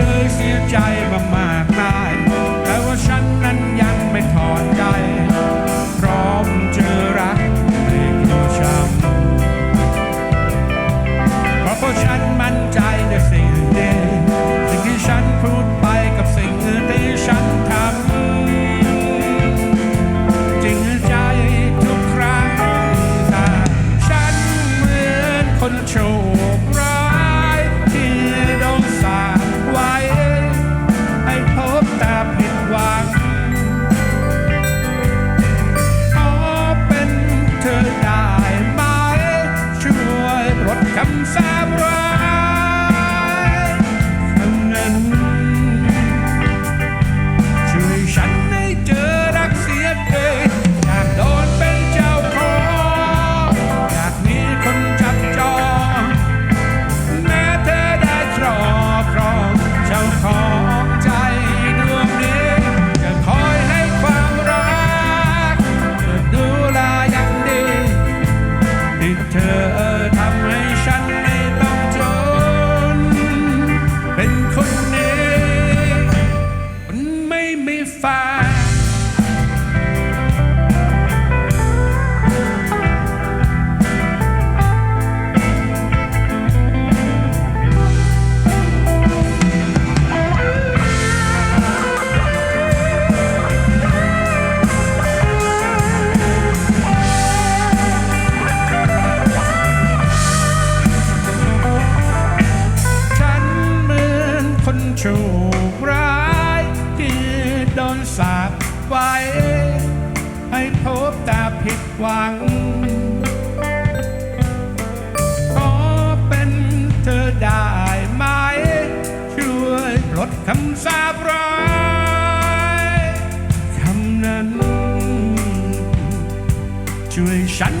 เคยเสียใจมามากมายแต่ว่าฉันนั้นยังไม่ถอนใจ พร้อมเจอรักเรียกช้ำเพราะพวกฉันมั่นใจในสิ่งเดียสิ่งที่ฉันพูดไปกับสิ่งที่ฉันทำจริงใจทุกครั้งแต่ฉันเหมือนคนโชว์ inside fine. True. สาบไว้ ให้พบแต่ผิดหวัง ขอเป็นเธอได้ไหม ช่วยลดคำสาบร้ายคำนั้น ช่วยฉัน